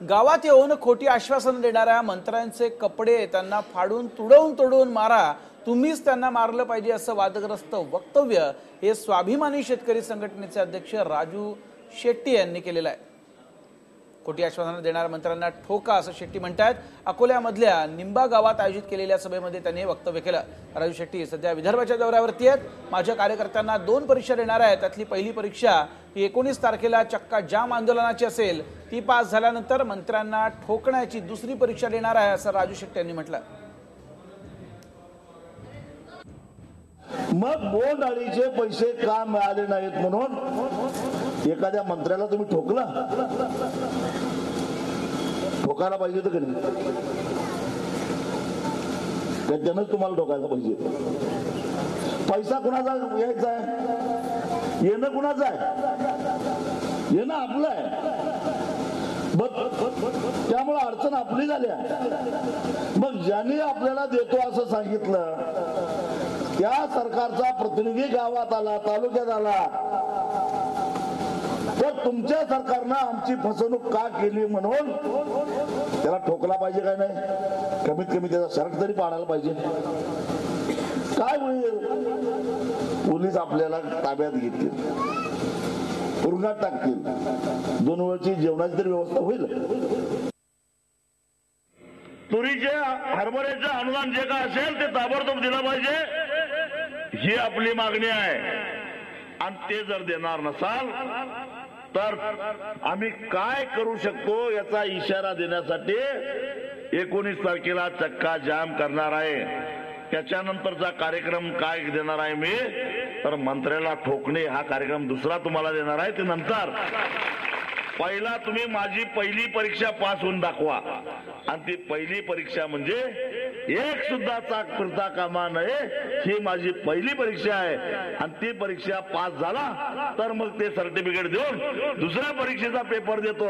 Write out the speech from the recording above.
गावात येऊन खोटी आश्वासनं देणाऱ्या मंत्र्यांचे कपडे त्यांना फाडून तुडवून तोडून मारा. तुम्हीच त्यांना मारलं पाहिजे असं वादग्रस्त वक्तव्य हे स्वाभिमानी शेतकरी संघटनेचे अध्यक्ष राजू शेट्टी यांनी केलेलं आहे. खोटी आश्वासनं देणाऱ्या मंत्र्यांना ठोका असं शेट्टी म्हणतात अकोल्यामधल्या निंबा गावात आयोजित केलेल्या सभेमध्ये त्यांनी हे वक्तव्य केलं. राजू शेट्टी सध्या विदर्भाच्या दौऱ्यावरती आहेत. माझ्या कार्यकर्त्यांना दोन परीक्षा देणार आहे त्यातली पहिली परीक्षा ही एकोणीस तारखेला चक्का जाम आंदोलनाची असेल. ती पास झाल्यानंतर मंत्र्यांना ठोकण्याची दुसरी परीक्षा देणार आहे असं राजू शेट्टी यांनी म्हटलं. मग बोंड अळीचे पैसे का मिळाले नाहीत म्हणून? एखाद्या मंत्र्याला तुम्ही ठोकला? ठोकायला पाहिजे होतं की त्याच्यानंच तुम्हाला ठोकायला पाहिजे. पैसा कुणाचा यायचा आहे? येणं कुणाचं आहे? येणं आपलं आहे. त्यामुळे अडचण आपली झाली आहे. मग ज्यांनी आपल्याला देतो असं सांगितलं त्या सरकारचा प्रतिनिधी गावात आला तालुक्यात आला तुमच्या सरकारनं आमची फसवणूक का केली म्हणून त्याला ठोकला पाहिजे काय नाही? कमीत कमी त्याचा शर्ट तरी पाडायला पाहिजे. काय होईल? पोलीस आपल्याला ताब्यात घेतील. तुरुंगात टाकतील. दोन वेळची जेवणाची तरी व्यवस्था होईल. तुरीच्या हरभऱ्याचं अनुदान जे काय असेल ते ताबडतोब दिलं पाहिजे. ही आपली मागणी आहे. आणि ते जर देणार नसाल तर आम्ही काय करू शकतो याचा इशारा देण्यासाठी एकोणीस तारखेला चक्का जाम करणार आहे. त्याच्यानंतरचा कार्यक्रम काय देणार आहे मी? तर मंत्र्याला ठोकणे हा कार्यक्रम दुसरा तुम्हाला देणार आहे. ते नंतर पहिला तुम्ही माझी पहिली परीक्षा पास होऊन दाखवा. आणि ती पहिली परीक्षा म्हणजे एक सुद्धा चाक फिरता कामा नये. ही माझी पहिली परीक्षा आहे. आणि ती परीक्षा पास झाला तर मग ते सर्टिफिकेट देऊन दुसऱ्या परीक्षेचा पेपर देतो.